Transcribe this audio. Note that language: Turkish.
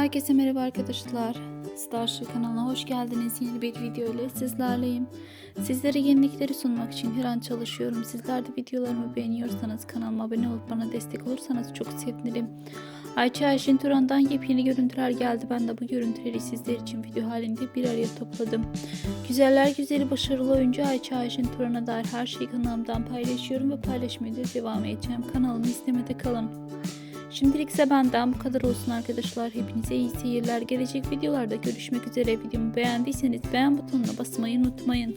Herkese merhaba arkadaşlar. Starship kanalına hoş geldiniz. Yeni bir video ile sizlerleyim. Sizlere yenilikleri sunmak için her an çalışıyorum. Sizler de videolarımı beğeniyorsanız kanalıma abone olup bana destek olursanız çok sevinirim. Ayça Ayşin Turan'dan yepyeni görüntüler geldi. Ben de bu görüntüleri sizler için video halinde bir araya topladım. Güzeller güzeli başarılı oyuncu Ayça Ayşin Turan'a dair her şeyi kanalımdan paylaşıyorum ve paylaşmaya da devam edeceğim. Kanalımı izlemede kalın. Şimdilik ise benden bu kadar olsun arkadaşlar. Hepinize iyi seyirler. Gelecek videolarda görüşmek üzere. Videomu beğendiyseniz beğen butonuna basmayı unutmayın.